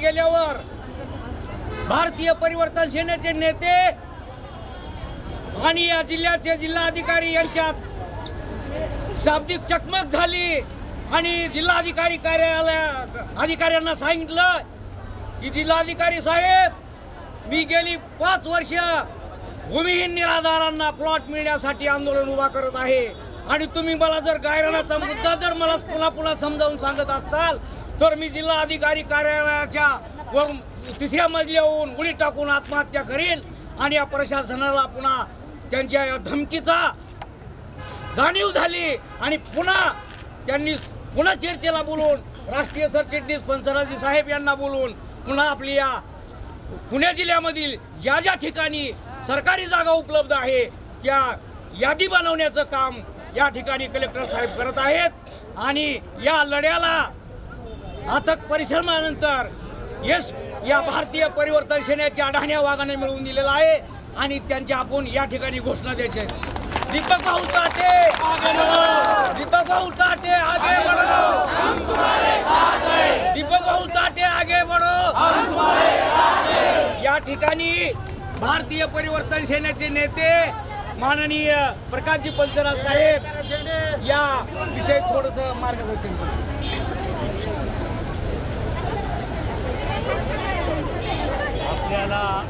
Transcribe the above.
गेल्यावर भारतीय परिवर्तन सेनेचे नेते आणि या जिल्ह्याचे जिल्हाधिकारी यांच्यात शाब्दिक चकमक झाली. आणि जिल्हाधिकारी कार्यालया अधिकाऱ्यांना सांगितलं की जिल्हाधिकारी साहेब मी गेली पाच वर्ष भूमिहीन निराधारांना प्लॉट मिळण्यासाठी आंदोलन उभा करत आहे. आणि तुम्ही मला जर गायरानाचा मुद्दा जर मला पुन्हा पुन्हा समजावून सांगत असताल तर मी जिल्हा अधिकारी कार्यालयाच्या वरून तिसऱ्या मजल्याहून उडी टाकून आत्महत्या करेन आणि या प्रशासनाला पुन्हा त्यांच्या या धमकीचा जाणीव झाली आणि पुन्हा त्यांनी पुन्हा चर्चेला बोलून राष्ट्रीय सरचिटणीस पंचराजी साहेब यांना बोलून पुन्हा आपली या पुणे जिल्ह्यामधील ज्या ज्या ठिकाणी सरकारी जागा उपलब्ध आहे त्या यादी बनवण्याचं काम या ठिकाणी कलेक्टर साहेब करत आहेत. आणि या लढ्याला अथक परिश्रमानंतर यश या भारतीय परिवर्तन सेनेच्या अडाण्या वाघाने मिळवून दिलेला आहे आणि त्यांच्या आपण या ठिकाणी घोषणा द्यायची. आहे. दीपक भाऊ चाटे दीपक भाऊ चाटे आगे बढ़ो. दीपक भाऊ टाटे आगे बढ़ो. या ठिकाणी भारतीय परिवर्तन सेनेचे नेते माननीय प्रकाशजी पंचराज साहेब या विषयी थोडस मार्गदर्शन 감사합니다.